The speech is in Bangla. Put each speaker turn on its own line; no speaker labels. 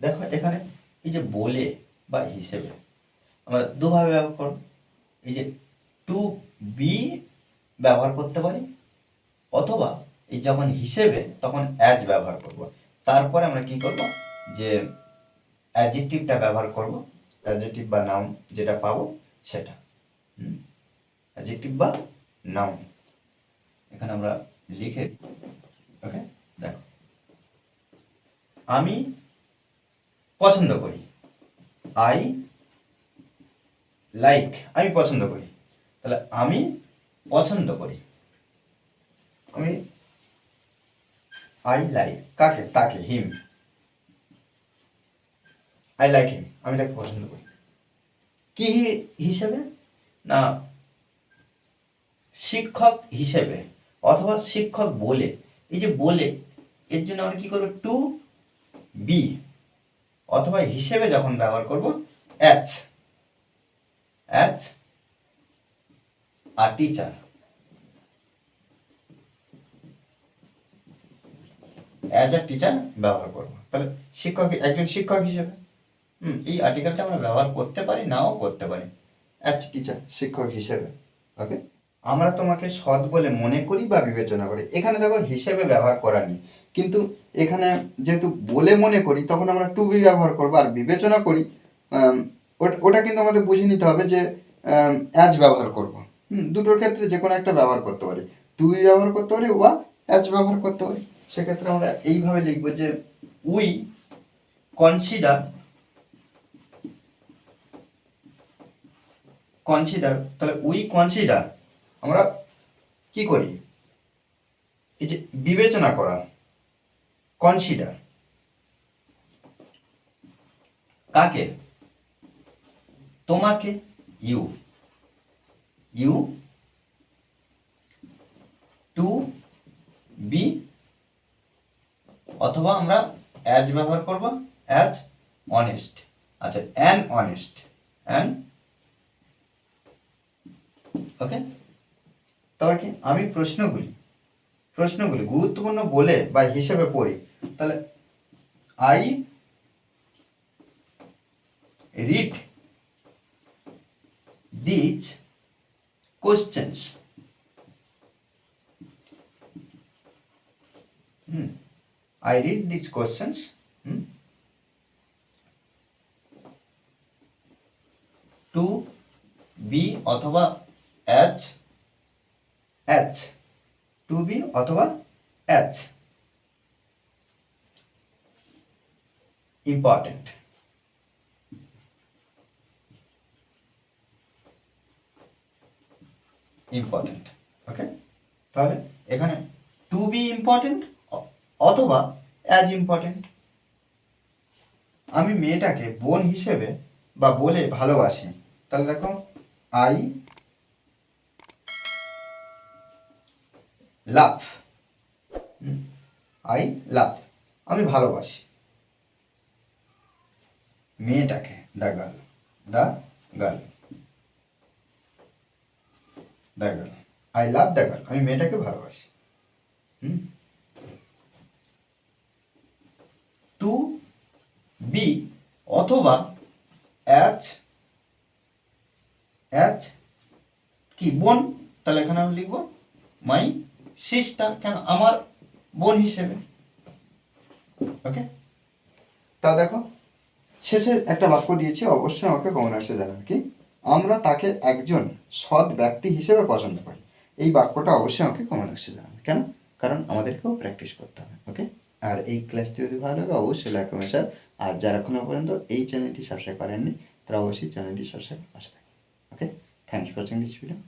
দেখো এখানে এই যে বলে বা হিসেবে আমরা দুভাবে ব্যবহার করব। এই যে টু বি ব্যবহার করতে পারি, অথবা এই যখন হিসেবে তখন অ্যাজ ব্যবহার করব। তারপরে আমরা কি করব? যে অ্যাডজেক্টিভটা ব্যবহার করব অ্যাডজেক্টিভ বা নাউন যেটা পাবো সেটা। অ্যাডজেক্টিভ বা নাউন এখানে আমরা লিখে ওকে দেখো। আমি পছন্দ করি। আই লাইক আমি পছন্দ করি। তাহলে আমি পছন্দ করি। আমি আই লাইক কাকে? তাকে হিম আই লাইক হিম আমি তাকে পছন্দ করি। কি হিসেবে? না, শিক্ষক হিসেবে অথবা শিক্ষক বলে। এই যে বলে, এর জন্য আমরা কি করব? টু বি অথবা হিসেবে যখন ব্যবহার করব অ্যাচ অ্যাচ আর টিচার অ্যাজ আ টিচার ব্যবহার করব। তাহলে শিক্ষক, একজন শিক্ষক হিসেবে। হুম, এই আর্টিকেলটা আমরা ব্যবহার করতে পারি, নাও করতে পারি। অ্যাজ টিচার শিক্ষক হিসেবে। ওকে আমরা তোমাকে সৎ বলে মনে করি বা বিবেচনা করি, এখানে দেখো হিসেবে ব্যবহার করা নেই। কিন্তু এখানে যেহেতু বলে মনে করি, তখন আমরা টু বি ব্যবহার করব আর বিবেচনা করি ওটা কিন্তু আমাদের বুঝে নিতে হবে যে অ্যাজ ব্যবহার করব। হুম, দুটোর ক্ষেত্রে যে কোনো একটা ব্যবহার করতে পারি। টু বি ব্যবহার করতে পারি বা অ্যাজ ব্যবহার করতে পারি। সেক্ষেত্রে আমরা এইভাবে লিখব যে উই কনসিডার কনসিডার তাহলে উই কনসিডার আমরা কি করি? এই যে বিবেচনা করা কনসিডার কাকে? তোমাকে ইউ ইউ টু বি অথবা আমরা অ্যাজ ব্যবহার করব অ্যাজ অনেস্ট আচ্ছা অ্যান অনেস্ট অ্যান ওকে কি আমি প্রশ্নগুলি প্রশ্নগুলি গুরুত্বপূর্ণ বলে বা হিসেবে পড়ি, তাহলে I read these questions hmm I read questions hmm to be অথবা অ্যাচ অ্যাচ টু বি অথবা অ্যাচ ইম্পর্টেন্ট ইম্পর্টেন্ট ওকে তাহলে এখানে টু বি ইম্পর্টেন্ট অথবা অ্যাজ ইম্পর্টেন্ট আমি মেয়েটাকে বোন হিসেবে বা বলে ভালোবাসি। তাহলে দেখো আই লাভ। I love. আমি ভালোবাসি। মেয়েটাকে the girl the girl the girl I love the girl আমি মেয়েটাকে ভালোবাসি। হুম? টু বি অথবা অ্যাচ অ্যাচ কি, বোন? তাহলে এখানে আমি লিখব। মাই সিস্টার কেন আমার বোন হিসেবে? ওকে তা দেখো, শেষে একটা বাক্য দিয়েছি, অবশ্যই আমাকে কমন আসে জানান কি? আমরা তাকে একজন সৎ ব্যক্তি হিসেবে পছন্দ করি। এই বাক্যটা অবশ্যই আমাকে কমন আসে জানান কেন? কারণ আমাদেরকেও প্র্যাকটিস করতে হবে ওকে আর এই ক্লাসটি যদি ভালো লাগে, অবশ্যই লাইক কমেন্ট শেয়ার আর যারা এখনও পর্যন্ত এই চ্যানেলটি সাবস্ক্রাইব করেননি, তারা অবশ্যই চ্যানেলটি সাবস্ক্রাইব পাশে থাকে okay thanks for watching this video